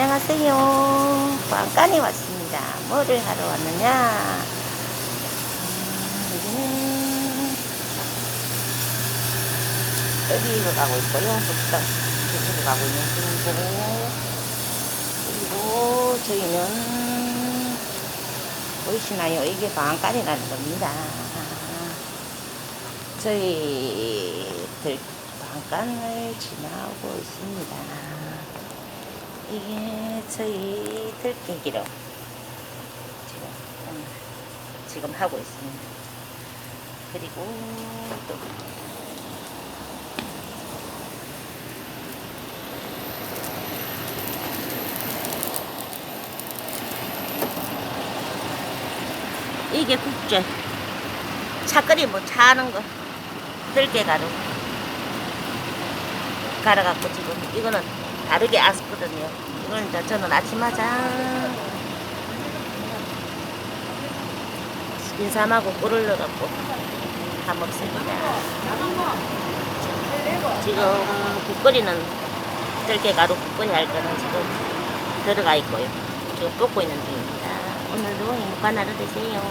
안녕하세요. 관간에 왔습니다. 뭐를 하러 왔느냐? 음, 여기는 여기로 가고 있고요. 북상 이쪽으로 가고 있는 중이고 그리고 저희는 보이시나요? 이게 방간이라는 겁니다. 저희들 방간을 지나고 있습니다. 이게 저희 들깨기로 지금, 음, 지금 하고 있습니다. 그리고 또 이게 국제 차거리 뭐 차는 거 들깨 가루 갈아갖고 지금 이거는 다르게 as거든요. 이거는 이제 저는 아침마자. 인삼하고 꿀을 넣어갖고 다 먹습니다. 지금 국거리는 들깨가루 국거리 할 거는 지금 들어가 있고요. 지금 볶고 있는 중입니다. 오늘도 행복한 하루 되세요